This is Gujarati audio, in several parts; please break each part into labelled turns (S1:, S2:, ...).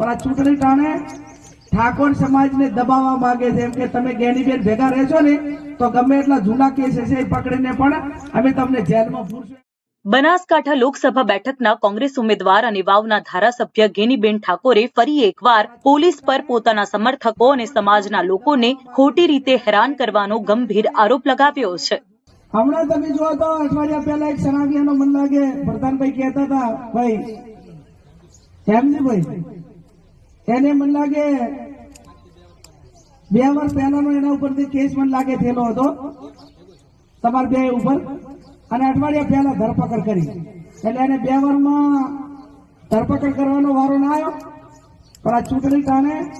S1: પણ આ ચૂંટણી ટાણે ઠાકોર સમાજને દબાવવા માંગે છે. એમ કે તમે ગેનીબેન ભેગા રહેશો ને તો ગમે એટલા જૂના કેસ હશે એ પકડીને પણ અમે તમને જેલમાં પૂરશું.
S2: બનાસકાંઠા લોકસભા બેઠકના કોંગ્રેસ ઉમેદવાર અને વાવના ધારાસભ્ય ગેનીબેન ઠાકોરે ફરી એકવાર પોલીસ પર પોતાના સમર્થકો અને સમાજના લોકોને ખોટી રીતે હેરાન કરવાનો ગંભીર આરોપ લગાવ્યો છે.
S1: હમણાં તમે જુઓ તો અઠવાડિયા પહેલા એક સનાવિયાનો મન લાગે. પ્રધાનભાઈ કહેતા હતા ભાઈ હેમજીભાઈ એને મને લાગે બે વર્ષ પહેલાનો એના ઉપરથી કેસ મને લાગે થયેલો હતો. તમારા બે ઉપર. અને અઠવાડિયા પહેલા ધરપકડ કરી. એટલે એને બે વારમાં ધરપકડ કરવાનો વારો ના આવ્યો. પણ આ ચૂંટણી કારણે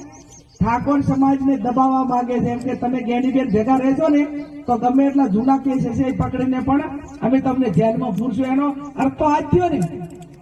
S1: ઠાકોર સમાજને દબાવવા માંગે છે. એમ કે તમે ગેનીબેન ભેગા રહેશો ને, તો ગમે એટલા જૂના કેસ હશે એ પકડીને પણ અમે તમને જેલમાં પૂરશું. એનો અર્થ તો આ થયો ને.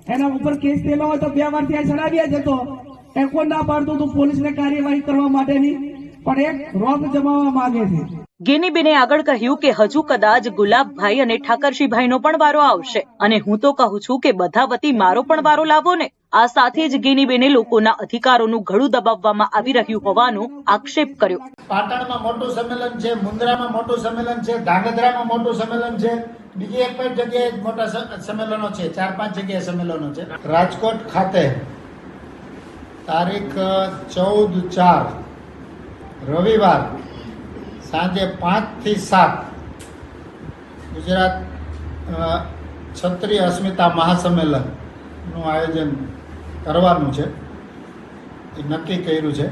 S1: એના ઉપર કેસ થયેલો હોય તો બે વાર ત્યાં ચડાવ્યા જતો. એ ના પાડતું હતું પોલીસને કાર્યવાહી કરવા માટેની પણ એક રોપ જમાવવા માંગે છે.
S2: ગેનીબેને આગળ કહ્યું કે હજુ કદાચ ગુલાબભાઈ અને ઠાકરશીભાઈનો પણ વારો આવશે. અને હું તો કહું છું કે બધા વતી મારો પણ વારો લાવો ને. આ સાથે જ ગેનીબેને લોકોના અધિકારોનું ઘડું દબાવવામાં આવી રહ્યું હોવાનો આક્ષેપ કર્યો.
S3: પાટણમાં મોટું સંમેલન છે મુન્દ્રામાં મોટું સંમેલન છે ધાંગધ્રામાં મોટું સંમેલન છે. બીજી એક પણ જગ્યાએ મોટા સંમેલનો છે ચાર પાંચ જગ્યાએ સંમેલનો છે. રાજકોટ ખાતે તારીખ ચૌદ ચાર, રવિવાર, સાંજે પાંચથી સાત, ગુજરાત ક્ષત્રિય અસ્મિતા મહાસંમેલનનું આયોજન કરવાનું છે. એ નક્કી કર્યું છે.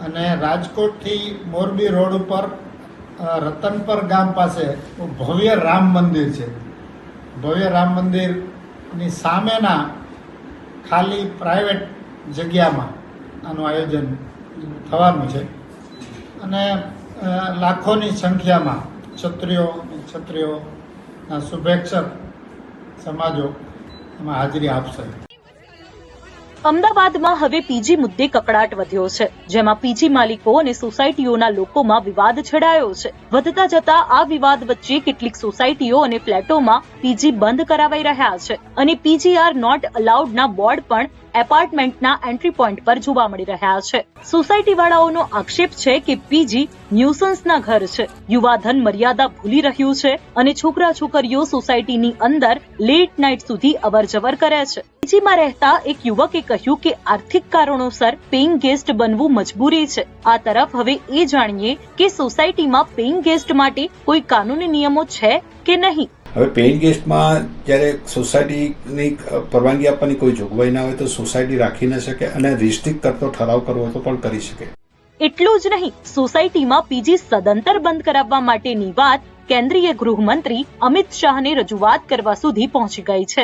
S3: અને રાજકોટથી મોરબી રોડ ઉપર રતનપર ગામ પાસે ભવ્ય રામ મંદિર છે. ભવ્ય રામ મંદિરની સામેના ખાલી પ્રાઇવેટ જગ્યામાં આનું આયોજન થવાનું છે. અને લાખોની સંખ્યામાં ક્ષત્રિયો ક્ષત્રિયોના શુભેચ્છક સમાજો એમાં હાજરી આપશે.
S2: અમદાવાદમાં હવે પીજી મુદ્દે કકડાટ વધ્યો છે, જેમાં પીજી માલિકો અને સોસાયટીઓના લોકોમાં વિવાદ છેડાયો છે. વધતા જતા આ વિવાદ વચ્ચે કેટલીક સોસાયટીઓ અને ફ્લેટોમાં પીજી બંધ કરાવાઈ રહ્યા છે. અને પીજીઆર નોટ અલાઉડના બોર્ડ પણ એપાર્ટમેન્ટના એન્ટ્રી પોઈન્ટ પર જોવા મળી રહ્યા છે. સોસાયટી વાળાઓનો આક્ષેપ છે કે પીજી ન્યુસન્સના ઘર છે. યુવાધન મર્યાદા ભૂલી રહ્યું છે અને છોકરા છોકરીઓ સોસાયટીની અંદર લેટ નાઇટ સુધી અવરજવર કરે છે. પીજીમાં રહેતા એક યુવકે કહ્યું કે આર્થિક કારણોસર પેઇંગ ગેસ્ટ બનવું મજબૂરી છે. આ તરફ હવે એ જાણીએ કે સોસાયટીમાં પેઇંગ ગેસ્ટ માટે કોઈ કાનૂની નિયમો છે કે નહીં.
S4: હવે પેઇંગ ગેસ્ટમાં જ્યારે સોસાયટીની પરવાનગી આપવાની કોઈ જોગવાઈ ના હોય તો સોસાયટી રાખી ન શકે અને રિસ્ટ્રિક્ટ કરતો, ઠરાવ કરવો તો પણ કરી શકે.
S2: એટલું જ નહીં સોસાયટીમાં પીજી સદંતર બંધ કરાવવા માટેની વાત કેન્દ્રીય ગૃહમંત્રી અમિત શાહને રજૂઆત કરવા સુધી પહોંચી ગઈ છે.